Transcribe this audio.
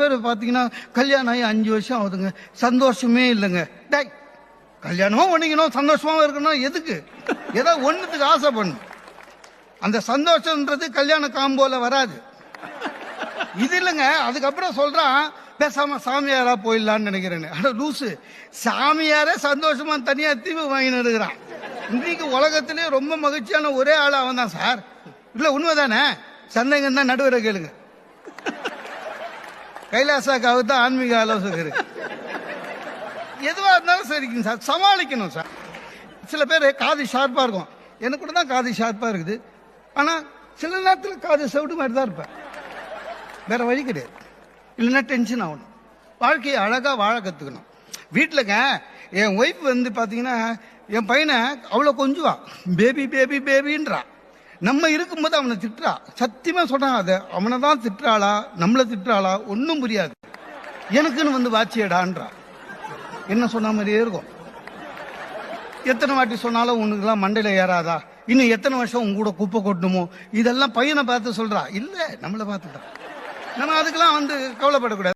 பேர் பார்த்தீங்கன்னா கல்யாணம் ஆகி அஞ்சு வருஷம் ஆகுதுங்க. சந்தோஷமே இல்லைங்க. டேய் கல்யாணமும் பண்ணிக்கணும் சந்தோஷமாவும் இருக்கணும். எதுக்கு? ஏதோ ஒன்றுத்துக்கு ஆசை பண்ணும் அந்த சந்தோஷம்ன்றது கல்யாண காம்போல வராது. இது இல்லைங்க. அதுக்கப்புறம் சொல்றான் பேசாம சாமியாரா போயிடலான்னு நினைக்கிறேன்னு ஆனால் லூசு. சாமியாரே சந்தோஷமா தனியா தீவு வாங்கின்னு இருக்கிறான் இன்னைக்கு உலகத்திலேயே ரொம்ப மகிழ்ச்சியான ஒரே ஆள் அவன் தான் சார். இல்ல உண்மைதானே? சந்தேகம் தான் நடுவரை கேளுங்க. கைலாசாக்காவுக்கு தான் ஆன்மீக ஆலோசகர். எதுவா இருந்தாலும் சரிங்க சார் சமாளிக்கணும் சார். சில பேர் காது ஷார்ப்பா இருக்கும். எனக்கு கூட தான் காது ஷார்ப்பா இருக்குது. ஆனா சில நேரத்தில் காது செவிடு மாதிரி தான் இருப்பேன். வேற வழி கிடையாது. இல்லைன்னா டென்ஷன் ஆகணும். வாழ்க்கையை அழகா வாழ கத்துக்கணும். வீட்டிலங்க என் ஒய்ஃப் வந்து பாத்தீங்கன்னா என் பையனை அவ்வளோ கொஞ்சுவா. பேபி பேபி பேபின்றா நம்ம இருக்கும்போது அவனை திட்டுறா. சத்தியமா சொல்றான் அதை. அவனை தான் திட்டுறாளா? நம்மளை திட்டுறாளா? ஒன்றும் புரியாது. எனக்குன்னு வந்து வாச்சியடான்றா. என்ன சொன்ன மாதிரியே இருக்கும். எத்தனை வாட்டி சொன்னாலும் உனக்குலாம் மண்டையில ஏறாதா? இன்னும் எத்தனை வருஷம் உன் கூட குப்பை கொட்டணுமோ? இதெல்லாம் பையனை பார்த்து சொல்றா. இல்ல நம்மளை பார்த்துட்டா. நம்ம அதுக்கெல்லாம் வந்து கவலைப்படக்கூடாது.